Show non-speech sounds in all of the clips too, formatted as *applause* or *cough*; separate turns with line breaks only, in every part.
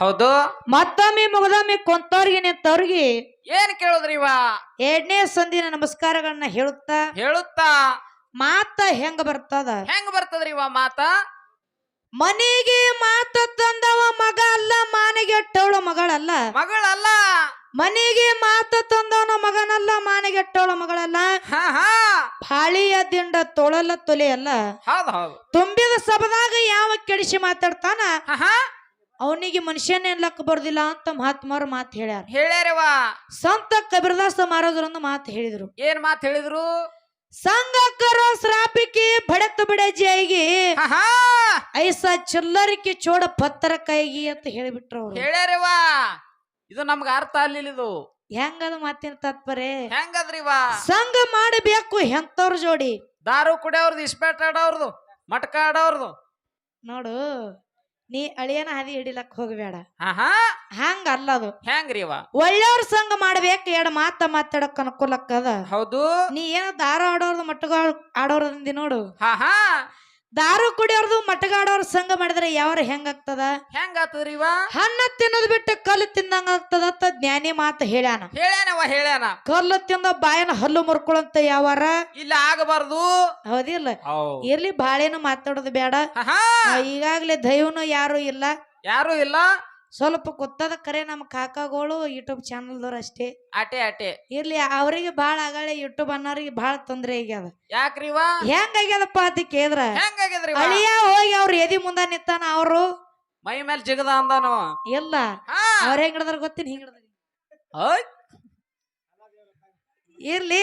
ಹೌದು.
ಮತ್ತೊಮ್ಮೆ ಮುಗದೊಮ್ಮೆ ಕೊಂತವ್ರಿಗೆ ನಿಂತವ್ರಿಗೆ
ಏನ್ ಕೇಳುದ್ರಿ ಇವ?
ಎರಡನೇ ಸಂದಿನ ನಮಸ್ಕಾರಗಳನ್ನ ಹೇಳುತ್ತಾ?
ಹೇಳುತ್ತಾ?
ಮಾತ ಹೆಂಗ ಬರ್ತದ?
ಹೆಂಗ್ ಬರ್ತದ್ರಿ ಇವ ಮಾತ?
ಮನೆಗೆ ಮಾತ ತಂದವ ಮಗ ಅಲ್ಲ ಮಾನೆಗೆಟ್ಟವಳ ಮಗಳಲ್ಲ.
ಮಗಳಲ್ಲ.
ಮನೆಗೆ ಮಾತ ತಂದವನ ಮಗನಲ್ಲ ಮಾನೆಗೆಟ್ಟವಳ ಮಗಳಲ್ಲ.
ಹಾ ಹಾ.
ಬಾಳಿಯ ದಿಂಡ ತೊಳಲ ತೊಲೆಯಲ್ಲ.
ಹೌದು ಹೌದು.
ತುಂಬಿದ ಸಭದಾಗ ಯಾವ ಕೆಡಿಸಿ ಮಾತಾಡ್ತಾನ?
ಹಾ.
ಅವನಿಗೆ ಮನುಷ್ಯನೇ ಲಕ್ಕ ಬರ್ದಿಲ್ಲ ಅಂತ ಮಹಾತ್ಮರು ಮಾತು ಹೇಳ್ಯಾರ.
ಹೇಳ್ಯಾರವ
ಸಂತ ಕಬೀರದಾಸ ಮಹಾರಾಜರೊಂದು ಮಾತು ಹೇಳಿದ್ರು.
ಏನ್ ಮಾತು ಹೇಳಿದ್ರು?
ಸಂಘಕರೋ ಶ್ರಾಪಿಕೆ ಬಡತ
ಬಿಡಜಿಯಾಗಿ
ಐಸ ಚಿಲ್ಲರಿಕೆ ಚೋಡ ಪತ್ತರ ಕೈಗಿ ಅಂತ ಹೇಳಿಬಿಟ್ರು ಅವ್ರು.
ಹೇಳ್ಯಾರವ ಇದು ನಮ್ಗೆ ಅರ್ಥ ಆಗ್ಲಿಲ್ಲ ಇದು.
ಹೆಂಗದ ಮಾತಿನ ತಾತ್ಪರ್ಯ?
ಹೆಂಗದ್ರಿ ವಾ
ಸಂಘ ಮಾಡಬೇಕು ಎಂತವ್ರ ಜೋಡಿ?
ದಾರು ಕುಡಿಯವ್ರದ್ದು ಇಸ್ಪೇಟ್ ಆಡೋರ್ದು ಮಟ್ಕ ಆಡೋರ್ದು
ನೋಡು ನೀ ಅಳಿಯನ ಹಾದಿ ಹಿಡಿಲಕ್ ಹೋಗಬೇಡ. ಹಂಗ ಅಲ್ಲ ಅದು.
ಹೆಂಗ್ರಿ ಇವ?
ಒಳ್ಳೆಯವ್ರ ಸಂಘ ಮಾಡ್ಬೇಕು ಎರಡ್ ಮಾತ ಮಾತಾಡಕ್ ಅನುಕೂಲಕ್ಕದ.
ಹೌದು.
ನೀ ಏನ ದಾರ ಆಡೋರ್ದು ಮಟ್ಟಗ ಆಡೋರ್ದಿಂದಿ ನೋಡು.
ಹಾ ಹಾ
ದಾರು ಕುಡಿಯೋರ್ದು ಮಟ್ಟಗಾಡೋರ್ ಸಂಘ ಮಾಡಿದ್ರೆ ಯಾವ್ರ ಹೆಂಗಾಗ್ತದ
ಹೆಂಗಾತದ್ರಿ ಇವ
ಹಣ್ಣ ತಿನ್ನೋದ್ ಬಿಟ್ಟು ಕಲ್ಲು ತಿಂದಂಗ ಆಗ್ತದ ಅಂತ ಜ್ಞಾನಿ ಮಾತು ಹೇಳ್ಯಾನ.
ಹೇಳ್ಯಾನವ ಹೇಳ್ಯಾನ.
ಕಲ್ಲು ತಿಂದ ಬಾಯನ ಹಲ್ಲು ಮುರ್ಕೊಳಂತ ಯಾವಾರ?
ಇಲ್ಲ ಆಗಬಾರ್ದು.
ಹೌದಿಲ್ಲ?
ಹೌದ್.
ಇರ್ಲಿ ಬಾಳೆನು ಮಾತಾಡೋದು ಬೇಡ ಈಗಾಗ್ಲೇ ದೈವನು ಯಾರು ಇಲ್ಲ.
ಯಾರು ಇಲ್ಲ.
ಸ್ವಲ್ಪ ಗೊತ್ತದ ಕರೆ ನಮ್ಮ ಕಾಕಾಗಳು ಯೂಟ್ಯೂಬ್ ಚಾನಲ್ದವ್ರು ಅಷ್ಟೇ.
ಅಟೆ ಅಟೆ
ಇರ್ಲಿ ಅವರಿಗೆ ಬಾಳ ಆಗಳೆ ಯೂಟ್ಯೂಬ್ ಅನ್ನೋರಿಗೆ ಬಾಳ ತೊಂದ್ರೆ ಆಗ್ಯದ. ಯಾಕ್ರಿವ ಹೆಂಗ್ ಆಗ್ಯದಪ್ಪ
ಅದ ಕೇದ್ರ
ಅಳಿಯ ಹೋಗಿ ಅವ್ರ ಎದಿ ಮುಂದ ನಿಂತಾನ ಅವರು?
ಮೈ ಮೇಲೆ ಜಿಗದ ಅಂದಾನು
ಇಲ್ಲ. ಅವ್ರ ಹೆಂಗ್ ಹಿಡ್ದಾರ ಗೊತ್ತಿನ? ಹಿಂಗ್ ಹಿಡ್ದಾರ. ಇರ್ಲಿ.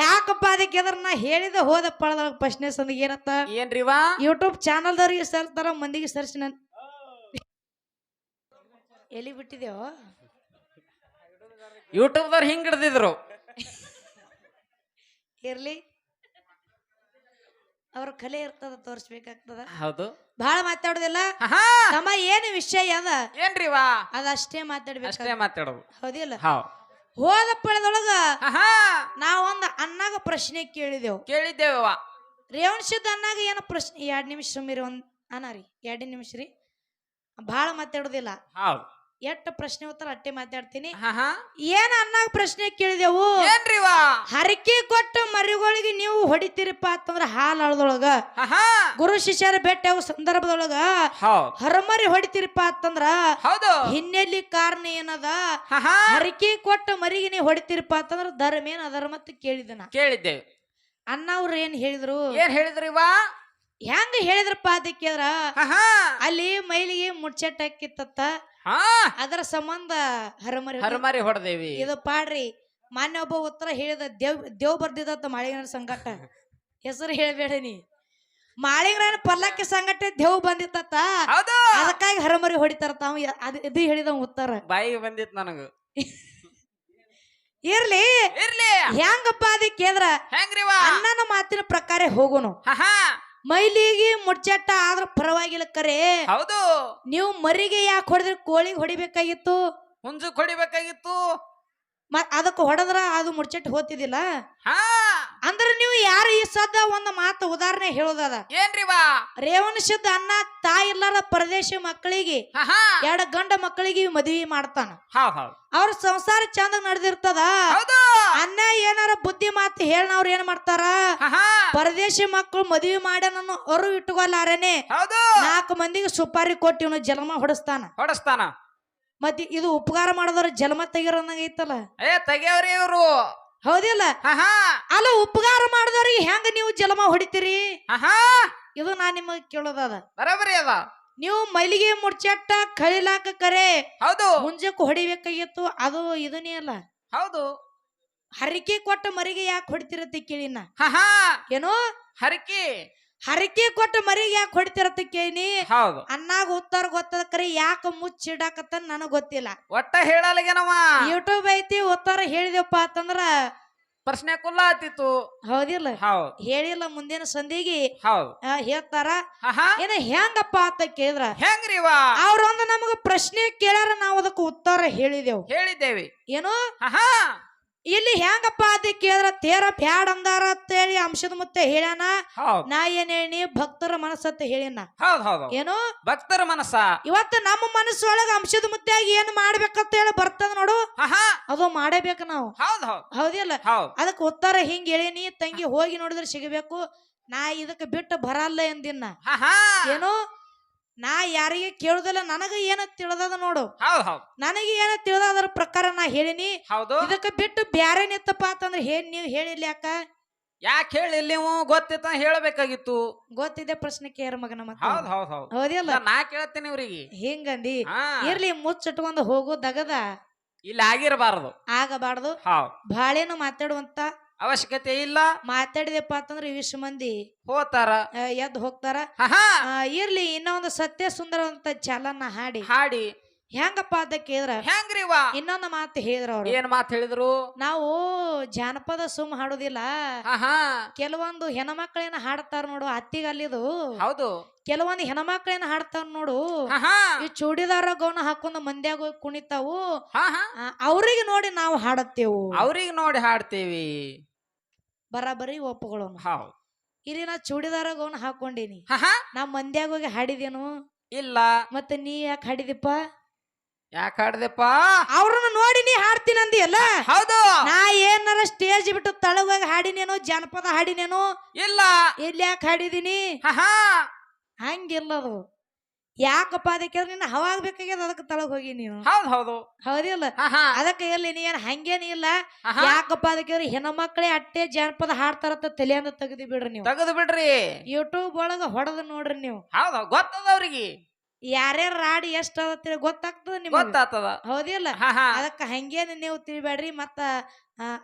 ಯಾಕಪ್ಪ ಅದಕ್ಕೆ ಅದ್ರ ನಾ ಹೇಳಿದ ಹೋದಪ್ಪ ಪ್ರಶ್ನೆ ಸಂದಿಗೆ ಏನತ್ತ?
ಏನ್ರಿವಾ
ಯೂಟ್ಯೂಬ್ ಚಾನಲ್ದವ್ರಿಗೆ ಸರ್ತಾರ ಮಂದಿಗೆ ಸರ್ಚ್ ನನ್ ಎಲ್ಲಿ ಬಿಟ್ಟಿದೇವ
ಯೂಟ್ಯೂಬ್ದವ್ರು ಹಿಂಗ್ ಹಿಡ್ದಿದ್ರು.
ಇರ್ಲಿ. ಅವ್ರ ಕಲೆ ಇರ್ತದ ತೋರಿಸ್ಬೇಕಾಗ್ತದ.
ಹೌದು.
ಬಹಳ ಮಾತಾಡೋದಿಲ್ಲ? ತಮ್ಮ ಏನು ವಿಷಯ ಅದ?
ಏನ್ರಿ ವಾ?
ಅದಷ್ಟೇ ಮಾತಾಡ್ಬೇಕು?
ಅಷ್ಟೇ ಮಾತಾಡೋದು.
ಹೌದಿಲ್ಲ?
ಹೌದ್
ಪಳದೊಳಗ ನಾವೊಂದು ಅನ್ನಾಗ ಪ್ರಶ್ನೆ ಕೇಳಿದೆವು.
ಕೇಳಿದ್ದೇವ
ರೇವಣಸಿದ್ದ ಅನ್ನಾಗ ಏನು ಪ್ರಶ್ನೆ ಎರಡ್ ನಿಮಿಷ ಸುಮ್ಮಿರಿ ಒಂದ್ ಅನ್ನ ರೀ ಎರಡ್ ನಿಮಿಷ ರೀ. ಬಹಳ ಮಾತಾಡೋದಿಲ್ಲ.
ಹೌದ್
ಎಷ್ಟು ಪ್ರಶ್ನೆ ಉತ್ತರ ಅಟ್ಟೆ ಮಾತಾಡ್ತೀನಿ. ಏನ್ ಅನ್ನಾಗ ಪ್ರಶ್ನೆ ಕೇಳಿದೆವು? ಹರಕೆ ಕೊಟ್ಟು ಮರಿಗಳಿಗೆ ನೀವು ಹೊಡಿತೀರಪ್ಪ ಅಂತಂದ್ರೆ ಹಾಲ್ ಅಳದೊಳಗ ಗುರು ಶಿಷ್ಯರ ಭೇಟಿ ಸಂದರ್ಭದೊಳಗ ಹರಮರಿ ಹೊಡಿತೀರಪ್ಪ ಅಂತಂದ್ರ
ಹೌದು.
ಹಿನ್ನೆಲೆ ಕಾರಣ ಏನದ? ಹರಕೆ ಕೊಟ್ಟು ಮರಿಗೆ ನೀವು ಹೊಡಿತೀರಪ್ಪ ಅಂತಂದ್ರ ಧರ್ಮ ಏನ್ ಅಧರ್ಮ ಅಂತ ಕೇಳಿದನ?
ಕೇಳಿದ್ದೇವೆ
ಅನ್ನ ಅವ್ರು ಏನ್ ಹೇಳಿದ್ರು?
ಏನ್ ಹೇಳಿದ್ರಿ ವಾ?
ಹೆಂಗ ಹೇಳಿದ್ರಪ್ಪ ಅದಕ್ಕೆ ಅಲ್ಲಿ ಮೈಲಿಗೆ ಮುಚ್ಚೆಟ್
ಹಾ.
ಅದರ ಸಂಬಂಧ ಹರಮರಿ
ಹರಮರಿ ಹೊಡೆದೇವಿ.
ಇದು ಪಾಡ್ರಿ ಮಾನ್ಯ ಒಬ್ಬ ಉತ್ತರ ಹೇಳಿದ ದೇವ್ ದೇವ್ ಬರ್ದಿದತ್ತ ಮಾಳಿಗನ ಸಂಗಟ *laughs* ಹೆಸರು ಹೇಳಬೇಡ ನೀ. ಮಾಳಿಗನ ಪಲ್ಲಕ್ಕಿ ಸಂಗಟ ದೇವ್ ಬಂದಿತ್ತ
ಹೌದು.
ಅದಕ್ಕಾಗಿ ಹರಮರಿ ಹೊಡಿತಾರ ತಾವು ಅದ್- ಇದು ಹೇಳಿದ ಉತ್ತರ.
ಬಾಯಿಗೆ ಬಂದಿತ್ತು ನನಗ. *laughs*
ಇರ್ಲಿ.
ಇರ್ಲಿ.
ಹೆಂಗಪ್ಪ ಅದಕ್ಕೆ ಕೇಳಿದ್ರ
ಹೆಂಗ್ರಿ ಇವ
ಅಣ್ಣನ ಮಾತಿನ ಪ್ರಕಾರ ಹೋಗೋಣ
ಹಾ.
ಮೈಲಿಗೆ ಮುಚ್ಚಟ್ಟ ಆದ್ರ ಪರವಾಗಿಲ್ಲ ಕರೆ.
ಹೌದು.
ನೀವು ಮರಿಗೆ ಯಾಕೆ ಹೊಡೆದ್ರೆ? ಕೋಳಿಗೆ ಹೊಡಿಬೇಕಾಗಿತ್ತು.
ಹುಂಜಕ್ ಹೊಡಿಬೇಕಾಗಿತ್ತು.
ಅದಕ್ಕೆ ಹೊಡೆದ್ರ ಅದು ಮುಡ್ಚಿಟ್ಟು
ಹೋತಿದಿಲ್ಲ
ಅಂದ್ರೆ ನೀವು ಯಾರು ಈ ಸದ್ದ ಒಂದು ಮಾತು ಉದಾಹರಣೆ ಹೇಳೋದದ?
ಏನ್ರಿ ಇವ
ರೇವಣಸಿದ್ದ ಅನ್ನ ತಾಯಿ ಇಲ್ಲಾರ ಪರದೇಶ ಮಕ್ಕಳಿಗೆ ಎರಡ ಗಂಡ ಮಕ್ಕಳಿಗೆ ಮದುವೆ ಮಾಡ್ತಾನ. ಅವ್ರ ಸಂಸಾರ ಚಂದ ನಡೆದಿರ್ತದ?
ಹೌದು.
ಅನ್ನ ಏನಾರ ಬುದ್ಧಿ ಮಾತು ಹೇಳನವ್ರು ಏನ್ ಮಾಡ್ತಾರ? ಪರದೇಶಿ ಮಕ್ಕಳು ಮದುವೆ ಮಾಡ್ಯಾನ ಅವರು ಇಟ್ಕೊಲ್ಲಾರನೆ
ಹೌದು.
ನಾಲ್ಕು ಮಂದಿಗೆ ಸುಪಾರಿ ಕೊಟ್ಟಿವನು ಜನ್ಮ ಹೊಡಸ್ತಾನ.
ಹೊಡಸ್ತಾನ.
ಮತ್ತೆ ಇದು ಉಪಕಾರ ಮಾಡಿದವ್ರ ಜನ್ಮ ತೆಗಿರೋಂಗ ಐತಲ್ಲ?
ಏ ತೆಗಿಯವ್ರಿ ಇವ್ರು.
ಹೌದಿಲ್ಲ? ಅಲ್ಲ ಉಪಕಾರ ಮಾಡಿದವ್ರಿಗೆ ಹೆಂಗ ನೀವು ಜನ್ಮ ಹೊಡಿತೀರಿ? ಇದು ನಾ ನಿಮಗೆ ಕೇಳೋದದ.
ಬರಬರಿ ಅದ.
ನೀವು ಮೈಲಿಗೆ ಮುಡ್ಚಟ್ಟ ಕಳಿಲಾಕ ಕರೆ
ಹೌದು.
ಮುಂಜಕ್ಕೆ ಹೊಡಿಬೇಕಾಗಿತ್ತು ಅದು ಇದನ್ನೇ ಅಲ್ಲ.
ಹೌದು.
ಹರಿಕೆ ಕೊಟ್ಟ ಮರಿಗೆ ಯಾಕೆ ಹೊಡಿತಿರತ್ತೆ ಕೇಳಿನ? ಏನೋ?
ಹರಕಿ.
ಹರಿಕೆ ಕೊಟ್ಟ ಮರಿಗೆ ಯಾಕೆ ಹೊಡಿತಿರತ್ತ ಕೇಳಿನಿ
ಹೌದು.
ಅನ್ನಾಗ ಉತ್ತರ ಗೊತ್ತದ ಕರೆ ಯಾಕೆ ಮುಚ್ಚಿಡಾಕತ್ತ ನನಗ್ ಗೊತ್ತಿಲ್ಲ.
ಒಟ್ಟ ಹೇಳಲ್ಗೇನವ?
ಯೂಟ್ಯೂಬ್ ಐತಿ ಉತ್ತರ ಹೇಳಿದೆಪ್ಪ ಅಂತಂದ್ರ
ಪ್ರಶ್ನೆ ಕುಲ್ಲ ಆತಿತ್ತು.
ಹೌದಿಲ್ಲ.
ಹೌದು.
ಹೇಳಿಲ್ಲ ಮುಂದಿನ ಸಂಧಿಗೆ
ಹೌದು.
ಹೇಳ್ತಾರ. ಏನ ಹೆಂಗಪ್ಪ ಅಂತ ಕೇಳಿದ್ರ?
ಹೆಂಗ್ರಿ ಅವ್ರ
ಅವ್ರೊಂದು ನಮಗ ಪ್ರಶ್ನೆ ಕೇಳ್ಯಾರ ನಾವು ಅದಕ್ಕೆ ಉತ್ತರ ಹೇಳಿದೆವು.
ಹೇಳಿದ್ದೇವೆ.
ಏನು? ಇಲ್ಲಿ ಹೆಂಗಪ್ಪ ಅದ ಕೇಳಿದ್ರ ತೇರ ಬ್ಯಾಡ ಅಂದಾರ ಅಂತೇಳಿ ಅಂಶದ ಮುತ್ತೆ ಹೇಳ್ಯಾನ. ನಾ ಏನ್ ಹೇಳಿ ಭಕ್ತರ ಮನಸ್ಸತ್ತ ಹೇಳಿನ
ಹೌದ್ ಹೌದು
ಏನು?
ಭಕ್ತರ ಮನಸ್ಸ.
ಇವತ್ತು ನಮ್ಮ ಮನಸ್ಸೊಳಗ ಅಂಶದ ಮುತ್ತೆಯಾಗಿ ಏನ್ ಮಾಡ್ಬೇಕಂತ ಹೇಳಿ ಬರ್ತದ ನೋಡು. ಅದು ಮಾಡಬೇಕು ನಾವು.
ಹೌದ್ ಹೌದ್.
ಹೌದಿಲ್ಲ?
ಹೌದ್.
ಅದಕ್ಕೆ ಉತ್ತರ ಹಿಂಗ್ ಹೇಳಿನಿ ತಂಗಿ ಹೋಗಿ ನೋಡಿದ್ರೆ ಸಿಗಬೇಕು. ನಾ ಇದಕ್ಕೆ ಬಿಟ್ಟು ಬರಲ್ಲ ಎಂದಿನ
ಹಾ ಹಾ
ಏನು? ನಾ ಯಾರಿಗೆ ಕೇಳುದಿಲ್ಲ ನನಗ ಏನ ತಿಳಿದದ ನೋಡು.
ಹೌದ್ ಹೌದ್.
ನನಗೆ ಏನ ತಿಳಿದ ಅದ್ರ ಪ್ರಕಾರ ನಾ ಹೇಳಿನಿ.
ಹೌದು.
ಇದಕ್ಕೆ ಬಿಟ್ಟು ಬ್ಯಾರೆ ನಿತ್ತಪ್ಪ ಅಂತಂದ್ರೆ ಹೇಳಿ ನೀವು ಹೇಳಿಲ್ಲ ಯಾಕ?
ಯಾಕೆ ಹೇಳಿ ನೀವು? ಗೊತ್ತಿತ್ತ ಹೇಳಬೇಕಾಗಿತ್ತು.
ಗೊತ್ತಿದೆ ಪ್ರಶ್ನೆ ಕೇರ್ ಮಗನ ಮತ್ತೆ.
ಹೌದ್ ಹೌದ್ ಹೌದ್.
ಹೌದಿಲ್ಲ?
ನಾ ಕೇಳ್ತೇನೆ ಇವ್ರಿಗೆ
ಹಿಂಗಂದಿ.
ಹಾ.
ಇರ್ಲಿ ಮುಚ್ಚಿಟ್ಕೊಂಡು ಹೋಗೋ ದಗದ.
ಇಲ್ಲಿ ಆಗಿರಬಾರದು.
ಆಗಬಾರ್ದು.
ಹೌದ್.
ಬಾಳೇನು ಮಾತಾಡುವಂತ
ಅವಶ್ಯಕತೆ ಇಲ್ಲ.
ಮಾತಾಡಿದೆಪ್ಪ ಅಂತಂದ್ರೆ ಇವಿಷ್ಟು ಮಂದಿ.
ಹೋತಾರ.
ಆ, ಎದ್ದು ಹೋಗ್ತಾರ.
ಹಾ ಹಾ
ಆ, ಇರ್ಲಿ ಇನ್ನೊಂದು ಸತ್ಯ ಸುಂದರವಂತ ಚಾಲನ್ನ ಹಾಡಿ.
ಹಾಡಿ.
ಹೆಂಗಪ್ಪ ಅಂತ ಕೇಳಿದ್ರ?
ಹೆಂಗ್ರಿವ
ಇನ್ನೊಂದು ಮಾತು ಹೇಳಿದ್ರ ಅವ್ರು.
ಏನ್ ಮಾತ್ ಹೇಳಿದ್ರು?
ನಾವು ಜಾನಪದ ಸುಮ್ ಹಾಡೋದಿಲ್ಲ.
ಹಾ
ಕೆಲವೊಂದು ಹೆಣ್ಮಕ್ಳೇನ ಹಾಡ್ತಾರ ನೋಡು ಅತ್ತಿಗಲ್ಲಿದು.
ಹೌದು.
ಕೆಲವೊಂದು ಹೆಣ್ಮಕ್ಳೇನ ಹಾಡ್ತಾರ ನೋಡು.
ಹಾ
ಈ ಚೂಡಿದಾರ ಗೌನ ಹಾಕೊಂಡು ಮಂದ್ಯಾಗ ಹೋಗಿ ಕುಣಿತಾವು.
ಹಾ ಹಾ
ಆ, ಅವ್ರಿಗೆ ನೋಡಿ ನಾವು ಹಾಡತ್ತೇವು.
ಅವ್ರಿಗೆ ನೋಡಿ ಹಾಡ್ತೀವಿ.
ಬರಾಬರಿ
ಒಪ್ಪಗಳು
ಇಲ್ಲಿ ನಾ ಚೂಡಿದಾರ ಗೌನ ಹಾಕೊಂಡೀನಿ.
ಹಾ
ನಾ ಮಂದ್ಯಾಗ ಹೋಗಿ ಹಾಡಿದೇನು?
ಇಲ್ಲ.
ಮತ್ತೆ ನೀ ಯಾಕೆ ಹಾಡಿದಿಪ್ಪ
ಯಾಕೆ ಹಾಡ್ದೆಪ್ಪ?
ಅವ್ರನ್ನ ನೋಡಿ ನೀ ಹಾಡ್ತೀನಿ ಅಂದಿಯಲ್ಲ?
ಹೌದು.
ನಾ ಏನಾರ ಸ್ಟೇಜ್ ಬಿಟ್ಟು ತಳಗೋಗಿ ಹಾಡಿನೇನು ಜನಪದ ಹಾಡಿನೇನು?
ಇಲ್ಲ.
ಎಲ್ಲಿ ಯಾಕೆ ಹಾಡಿದೀನಿ?
ಹಾ
ಹಂಗಿಲ್ಲ ಅದು ಯಾಕಪ್ಪ ಅದಕ್ಕೆ ನಿನ್ನ ಹವಾಗ್ಬೇಕಾಗ್ಯದ ಅದಕ್ಕೆ ತಳಗ್ ಹೋಗಿ ನೀನು?
ಹೌದು ಹೌದು.
ಹೌದಿಲ್ಲ? ಅದಕ್ಕೆ ಇಲ್ಲಿ ನೀ ಏನ್ ಹಂಗೇನ ಇಲ್ಲ? ಯಾಕಪ್ಪ ಅದಕ್ಕೆ ಹೆಣ್ಮಕ್ಳೇ ಅಟ್ಟೆ ಜಾನಪದ ಹಾಡ್ತಾರತ್ತ ತಲೆಯಂದ ತೆಗ್ದಿ ಬಿಡ್ರಿ ನೀವು.
ತೆಗೆದು ಬಿಡ್ರಿ.
ಯೂಟ್ಯೂಬ್ ಒಳಗ ಹೊಡೆದ್ ನೋಡ್ರಿ ನೀವು.
ಹೌದ್ ಗೊತ್ತದ ಅವ್ರಿಗೆ.
ಯಾರ್ಯಾರ ರಾಡಿ ಎಷ್ಟ ಗೊತ್ತಾಗ್ತದ ನಿಮ್ಗೆ?
ಗೊತ್ತಾಗ್ತದ.
ಹೌದಿಲ್ಲ? ಅದಕ್ಕೆ ಹಂಗೇನ ನೀವು ತಿಳಿಬೇಡ್ರಿ. ಮತ್ತ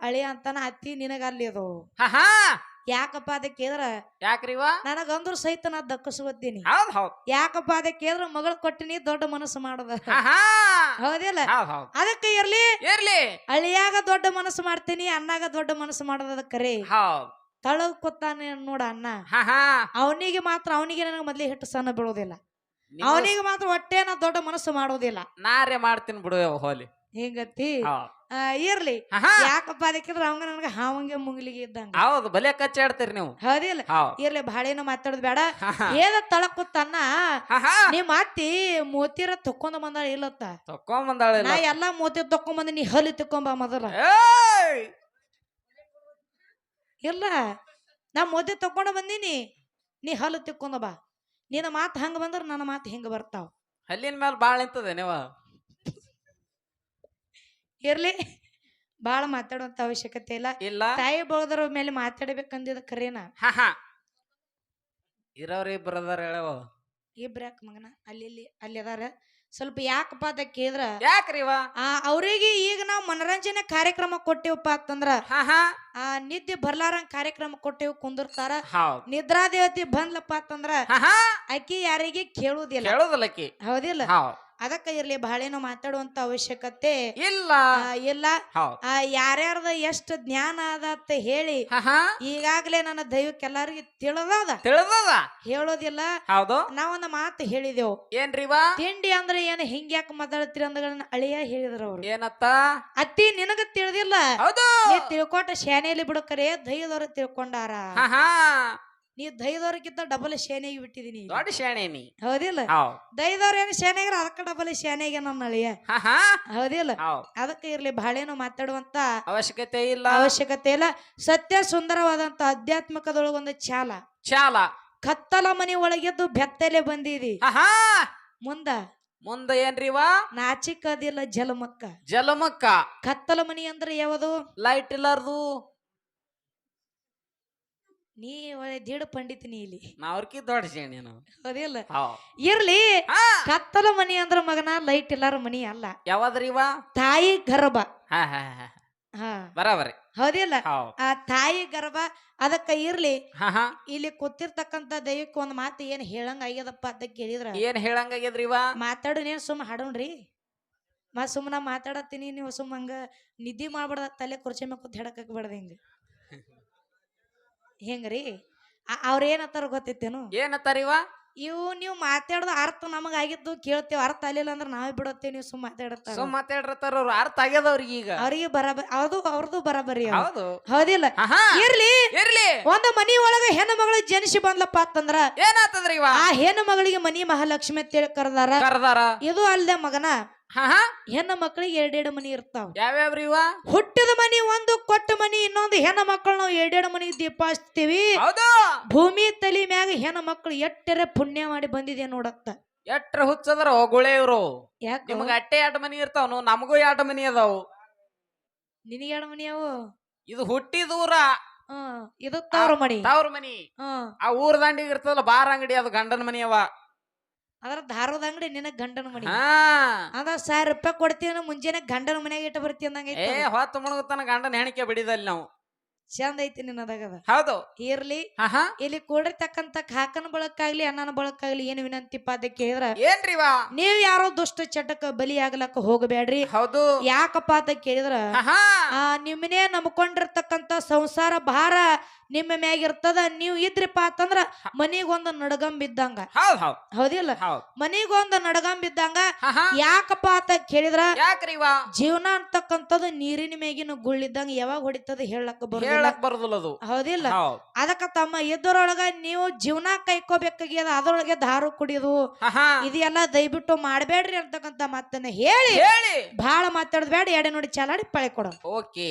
ಅಳಿ ಅಂತಾನ ಹತ್ತಿ ನಿನಗ ಅಲ್ಲಿ ಅದು ಯಾಕಪ್ಪ ಅದಕ್ಕೆ ಕೇದ್ರ
ಯಾಕ್ರಿವ
ನನಗಂದ್ರು ಸಹಿತ ನಾ ದಕ್ಕಸ್ಕೊತೀನಿ
ಹೌದ್ ಹೌದ್.
ಯಾಕಪ್ಪ ಅದಕ್ಕೆ ಕೇದ್ರ ಮಗಳು ಕೊಟ್ಟಿನಿ ದೊಡ್ಡ ಮನಸ್ಸು ಮಾಡದ. ಹೌದಿಲ್ಲ? ಅದಕ್ಕ ಇರ್ಲಿ.
ಇರ್ಲಿ.
ಹಳ್ಳಿಯಾಗ ದೊಡ್ಡ ಮನಸ್ಸು ಮಾಡ್ತೀನಿ ಅನ್ನಾಗ ದೊಡ್ಡ ಮನಸ್ಸು ಮಾಡದ ಅದಕ್ಕರಿ
ಹೌದ್.
ತಳಗ್ ಕೊತ್ತಾನೆ ನೋಡ ಅನ್ನ ಅವನಿಗೆ ಮಾತ್ರ ಅವನಿಗೆ ನನಗೆ ಮೊದ್ಲೇ ಹಿಟ್ಟು ಸಣ್ಣ ಬೀಳೋದಿಲ್ಲ. ಅವನಿಗೆ ಮಾತ್ರ ಹೊಟ್ಟೆ ನಾ ದೊಡ್ಡ ಮನಸ್ಸು ಮಾಡೋದಿಲ್ಲ.
ನಾರೇ ಮಾಡ್ತೀನಿ ಬಿಡು ಯವ್ವ ಹೋಲಿ.
ಹಿಂಗತಿ? ಇರ್ಲಿ. ಯಾಕಪ್ಪ ಅದಕ್ಕಿದ್ರ ಅವಂಗ ನನಗ ಹಾವಂಗೆ ಮುಂಗ್ಲಿಗೆ ಇದ್ದಂಗ.
ಹೌದು ಬಲೆ ಕಚ್ಚಾಡ್ತೀರಿ ನೀವು.
ಹೌದಿಲ್ಲ.
ಹೌದ್.
ಇರ್ಲಿ ಬಾಳೇನು ಮಾತಾಡೋದು ಬೇಡ.
ಏನ ತಳ
ಏದ ತಳಕ್ ಕೂತನ್ನ ನಿಮ್ಮ ಅತ್ತಿ ಮೋತಿರ ತಕ್ಕೊಂಡ ಬಂದಾಳ ಇಲ್ಲತ್ತ?
ತಕೊಂಬಂದಾಳಿಲ್ಲ
ನಾ ಎಲ್ಲಾ ಮೋತಿ ತಕ್ಕೊಂಡ್ ಬಂದ ನೀ ಹಲಿ ತಕ್ಕೊಂಬ ಮೊದಲ. ಇಲ್ಲ. ನಾ ಮೋತಿ ತಕ್ಕೊಂಡ ಬಂದೀನಿ. ನೀ ಹಲ್ಲು ತಿಕ್ಕೊಂಡ ಬಾ. ನಿನ್ನ ಮಾತು ಹಂಗ ಬಂದ್ರ ನನ್ನ ಮಾತು ಹಿಂಗ ಬರ್ತಾವ.
ಹಲ್ಲಿನ ಮೇಲೆ ಬಾಳ ನಿಂತದೆ ನೀವ?
ಇರ್ಲಿ. ಬಾಳ ಮಾತಾಡುವಂತ ಅವಶ್ಯಕತೆ ಇಲ್ಲ.
ಇಲ್ಲ.
ತಾಯಿ ಬಳದ್ರ ಮೇಲೆ ಮಾತಾಡ್ಬೇಕಂದಿದ ಕರೇನ?
ಹಾ ಹಾ. ಇರೋರು ಇಬ್ಬರು ಅದಾರ ಹೇಳವ
ಇಬ್ರ್ಯಾಕ ಮಗನ? ಅಲ್ಲಿ ಇಲ್ಲಿ ಅಲ್ಲಿ ಅದಾರ. ಸ್ವಲ್ಪ ಯಾಕಪ್ಪ ಅದ ಕೇಳಿದ್ರ?
ಯಾಕ್ರಿವ
ಆ ಅವ್ರಿಗೆ ಈಗ ನಾವು ಮನರಂಜನೆ ಕಾರ್ಯಕ್ರಮ ಕೊಟ್ಟೇವಪ್ಪ ಅಂತಂದ್ರ
ಹಾ ಹಾ.
ಆ ನಿದ್ದೆ ಬರ್ಲಾರಂಗ್ ಕಾರ್ಯಕ್ರಮ ಕೊಟ್ಟೇವ್ ಕುಂದಿರ್ತಾರ.
ಹೌದ್.
ನಿದ್ರಾ ದೇವತೆ ಬಂದ್ಲಪ್ಪ ಅಂತಂದ್ರ
ಹಾ ಹಾ.
ಆಕಿ ಯಾರಿಗೆ
ಕೇಳುದಿಲ್ಲ.
ಹೌದಿಲ್ಲ?
ಹೌದ್.
ಅದಕ್ಕ ಇರ್ಲಿ ಬಹಳೇನು ಮಾತಾಡುವಂತ ಅವಶ್ಯಕತೆ.
ಇಲ್ಲ.
ಇಲ್ಲ. ಯಾರ್ಯಾರದ ಎಷ್ಟು ಜ್ಞಾನ ಅದ ಅಂತ ಹೇಳಿ ಈಗಾಗ್ಲೇ ನನ್ನ ದೈವಕ್ಕೆಲ್ಲರಿಗೂ ತಿಳಿದದ.
ತಿಳಿದದ?
ಹೇಳೋದಿಲ್ಲ.
ಹೌದು.
ನಾವೊಂದು ಮಾತು ಹೇಳಿದೆವು.
ಏನ್ರಿವಾ?
ತಿಂಡಿ ಅಂದ್ರೆ ಏನು? ಹಿಂಗ್ಯಾಕ ಮಾತಾಡ್ತೀರಿ ಅಂದ್ಗಳನ್ನ ಅಳಿಯ ಹೇಳಿದ್ರ ಅವ್ರು.
ಏನತ್ತ?
ಅತ್ತಿ ನಿನಗ ತಿಳಿದಿಲ್ಲ.
ಹೌದು.
ತಿಳ್ಕೊಟ್ಟ ತಿಳ್ಕೊಟ ಶಾನೆಯಲ್ಲಿ ಬಿಡಕರೆ ದೈವದವ್ರ ತಿಳ್ಕೊಂಡಾರ. ನೀ ದೈದವ್ರಿಗಿಂತ ಡಬಲ್ ಶೇನೆಗೆ ಬಿಟ್ಟಿದೀನಿ
ದೊಡ್ಡ ಶಾಣೇನಿ
ಹೌದಿಲ್ಲ? ದೈದವ್ರ ಏನು ಶಾನೆಗ್ರ ಅದಕ್ಕ ಡಬಲ್ ಶೇನೆಗೆ ನನ್ನ ಅಳಿಯ. ಹೌದಿಲ್ಲ?
ಹೌದ್.
ಅದಕ್ಕೆ ಇರ್ಲಿ ಬಹಳೇನು ಮಾತಾಡುವಂತ
ಅವಶ್ಯಕತೆ ಇಲ್ಲ.
ಅವಶ್ಯಕತೆ ಇಲ್ಲ. ಸತ್ಯ ಸುಂದರವಾದಂತ ಆಧ್ಯಾತ್ಮಿಕದೊಳಗೊಂದು ಚಾಲ.
ಚಾಲ.
ಕತ್ತಲ ಮನೆ ಒಳಗೆದ್ದು ಬೆತ್ತಲೆ ಬಂದಿದಿ.
ಹಾ ಹಾ.
ಮುಂದ?
ಮುಂದ ಏನ್ರಿವ
ನಾಚಿಕದಿಲ್ಲ ಜಲಮಕ್ಕ.
ಜಲಮಕ್ಕ.
ಕತ್ತಲ ಮನಿ ಅಂದ್ರೆ ಯಾವುದು?
ಲೈಟ್ ಇಲ್ಲಾರ್ದು?
ನೀ ಒಳ್ಳೆ ದೀಡ ಪಂಡಿತನಿ ಇಲ್ಲಿ.
ನಾವ್ರಕಿ ದೊಡ್ಡ ಶ್ರೇಣಿ ನಾವು
ಹೌದಿಲ್ಲ ಇರ್ಲಿ.
ಹಾ.
ಕತ್ತಲ ಮನಿ ಅಂದ್ರ ಮಗನ ಲೈಟ್ ಇಲ್ಲಾರ ಮನಿ ಅಲ್ಲ.
ಯಾವದ್ರಿವ
ತಾಯಿ ಗರ್ಭ.
ಹಾ ಹಾ ಹಾ
ಹಾ.
ಬರಾಬರಿ.
ಹೌದಿಲ್ಲ
ಹೌದ್
ಆ ತಾಯಿ ಗರ್ಭ ಅದಕ್ಕ ಇರ್ಲಿ.
ಹಾ ಹಾ.
ಇಲ್ಲಿ ಕೂತಿರ್ತಕ್ಕಂತ ದೈವಕ್ಕೆ ಒಂದ್ ಮಾತು ಏನ್ ಹೇಳಂಗ ಆಗ್ಯದಪ್ಪ ಅಂತ ಕೇಳಿದ್ರ.
ಏನ್ ಹೇಳಂಗಾಗ್ಯದ್ರಿವ
ಮಾತಾಡು ನೀನ್ ಸುಮ್ ಹಾಡೋಣ್ರಿ. ಮಾ ಸುಮ್ಮನ ಮಾತಾಡತ್ತೀನಿ ನೀವು ಸುಮ್ ಹಂಗ ನಿದ್ದಿ ಮಾಡ್ಬಾರ್ದ ತಲೆ ಕುರ್ಚಿ ಮೇಲೆ ಕೂತ್ ಹೇಳಕ್ ಹಾಕ್ಬಾರ್ದ ಹಿಂಗ. ಹೆಂಗ್ರಿ? ಅವ್ರ ಏನತ್ತಾರ ಗೊತ್ತೈತೇನು
ಏನತ್ತಾರಿವ
ಇವು? ನೀವು ಮಾತಾಡೋದು ಅರ್ಥ ನಮಗ ಆಗಿದ್ದು ಕೇಳ್ತೇವೆ ಅರ್ಥ ಆಗ್ಲಿಲ್ಲ ಅಂದ್ರೆ ನಾವೇ ಬಿಡತ್ತೇವೆ ನೀವು ಸುಮ್ಮ ಮಾತಾಡತ್ತಾರ.
ಸುಮ್ ಮಾತಾಡಿರ್ತಾರ ಅವ್ರು ಅರ್ಥ ಆಗ್ಯದ ಅವ್ರಿಗೆ ಈಗ.
ಅವ್ರಿಗೆ ಬರಬರಿ ಅದು ಅವ್ರದ್ದು ಬರಬರಿ
ಹೌದು.
ಹೌದಿಲ್ಲ? ಇರ್ಲಿ.
ಇರ್ಲಿ.
ಒಂದು ಮನಿ ಒಳಗ ಹೆಣ್ಣು ಮಗಳು ಜನಿಸಿ ಬಂದ್ಲಪ್ಪ ಅಂತಂದ್ರ
ಏನಾತಂದ್ರ ಇವ?
ಆ ಹೆಣ್ಣು ಮಗಳಿಗೆ ಮನಿ ಮಹಾಲಕ್ಷ್ಮಿ ಅಂತೇಳಿ ಕರೆದಾರ.
ಕರ್ದಾರ.
ಇದು ಅಲ್ದೆ ಮಗನ
ಹಾ
ಹೆಣ್ಣ ಮಕ್ಕಳಿಗೆ ಎರಡೆರಡು ಮನಿ ಇರ್ತಾವ.
ಯಾವ್ಯಾವ್ರಿ ಇವ?
ಹುಟ್ಟಿದ ಮನಿ ಒಂದು ಕೊಟ್ಟ ಮನಿ ಇನ್ನೊಂದು. ಹೆಣ್ಣ ಮಕ್ಕಳು ನಾವು ಎರಡೆರಡು ಮನಿ ದೀಪ ಹಚ್ತೀವಿ
ಹೌದು.
ಭೂಮಿ ತಲಿ ಮ್ಯಾಗ ಹೆಣ್ಣ ಮಕ್ಕಳು ಎಟ್ಟರೆ ಪುಣ್ಯ ಮಾಡಿ ಬಂದಿದೆ ನೋಡತ್ತ.
ಎಟ್ರ ಹುಚ್ಚದ್ರ ಗುಳೆ ಇವ್ರು?
ಯಾಕ?
ನಿಮ್ಗ ಅಟ್ಟೆ ಎರಡು ಮನಿ ಇರ್ತಾವ ನಮಗೂ ಎರಡು ಮನಿ ಅದಾವು.
ನಿನಗೆ ಎರಡು ಮನಿ ಅವು?
ಇದು ಹುಟ್ಟಿದೂರ
ಇದು ತವ್ರ ಮನಿ.
ತವ್ರ ಮನಿ. ಆ ಊರ್ ದಂಡಿಗೆ ಇರ್ತದಲ್ಲ ಬಾರ ಅಂಗಡಿ ಅದು ಗಂಡನ ಮನಿ ಅವ.
ಅದ್ರ ಧಾರದ ಅಂಗಡಿ ನಿನ್ನ ಗಂಡನ ಮನೆ ಅದ ಸಾವಿರ ರೂಪಾಯಿ ಕೊಡ್ತೀನಿ ಮುಂಜಾನೆ ಗಂಡನ ಮನೆಗೆ ಇಟ್ಟು ಬರ್ತೀನಿ ಅಂದಂಗ
ಏ ಹೊತ್ತು ಮುಳುಗುತ್ತಾನ ಗಂಡನ ಹೆಣಿಕೆ ಬಿಡಿದಲ್ಲಿ ನಾವು.
ಚಂದ ಐತಿ ನಿನ್ನದಾಗದ.
ಹೌದು.
ಇರ್ಲಿ. ಇಲ್ಲಿ ಕೂಡಿರ್ತಕ್ಕಂತ ಕಾಕನ ಬಳಕಾಗ್ಲಿ ಅಣ್ಣನ ಬಳಕಾಗ್ಲಿ ಏನು ವಿನಂತಿಪ್ಪ ಅದಕ್ಕೆ ಹೇಳಿದ್ರ
ಏನ್ರಿ
ನೀವ್ ಯಾರೋ ದುಷ್ಟ ಚಟಕ ಬಲಿ ಆಗ್ಲಕ್ಕ ಹೋಗಬೇಡ್ರಿ.
ಹೌದು.
ಯಾಕಪ್ಪ ಅಂತ ಕೇಳಿದ್ರ ನಿಮ್ಮನೇ ನಂಬ್ಕೊಂಡಿರ್ತಕ್ಕಂತ ಸಂಸಾರ ಭಾರ ನಿಮ್ಮ ಮ್ಯಾಗ ಇರ್ತದ ನೀವ್ ಇದ್ರಿಪ್ಪ ಅಂತಂದ್ರ ಮನಿಗೊಂದು ನಡಗಂಬ ಇದ್ದಂಗ.
ಹೌದ್ ಹೌದ್.
ಹೌದಿಲ್ಲ?
ಹೌದ್.
ಮನಿಗೊಂದು ನಡಗಂಬ್ ಇದ್ದಂಗ ಯಾಕಪ್ಪ ಅಂತ ಕೇಳಿದ್ರ? ಜೀವನ ಅಂತಕ್ಕಂಥದ್ದು ನೀರಿನ ಮ್ಯಾಗಿನ ಗುಳ್ಳಿದ್ದಂಗ ಯಾವಾಗ ಹೊಡಿತದ ಹೇಳಕ್ ಬರೋದಿಲ್ಲ. ಹೌದಿಲ್ಲ?
ಹೌದ್.
ಅದಕ್ಕ ತಮ್ಮ ಇದ್ದರೊಳಗ ನೀವು ಜೀವನ ಕೈಕೋಬೇಕಾಗ್ಯದ ಅದರೊಳಗೆ ದಾರು ಕುಡಿಯೋದು ಇದೆಲ್ಲ ದಯವಿಟ್ಟು ಮಾಡಬೇಡ್ರಿ ಅಂತಕ್ಕಂತ ಮಾತನ್ನ ಹೇಳಿ.
ಹೇಳಿ.
ಬಹಳ ಮಾತಾಡೋದ್ ಬೇಡ ಎಡೆ ನೋಡಿ ಚಾಲಾಡಿ ಪಳೆ ಕೊಡ
ಓಕೆ.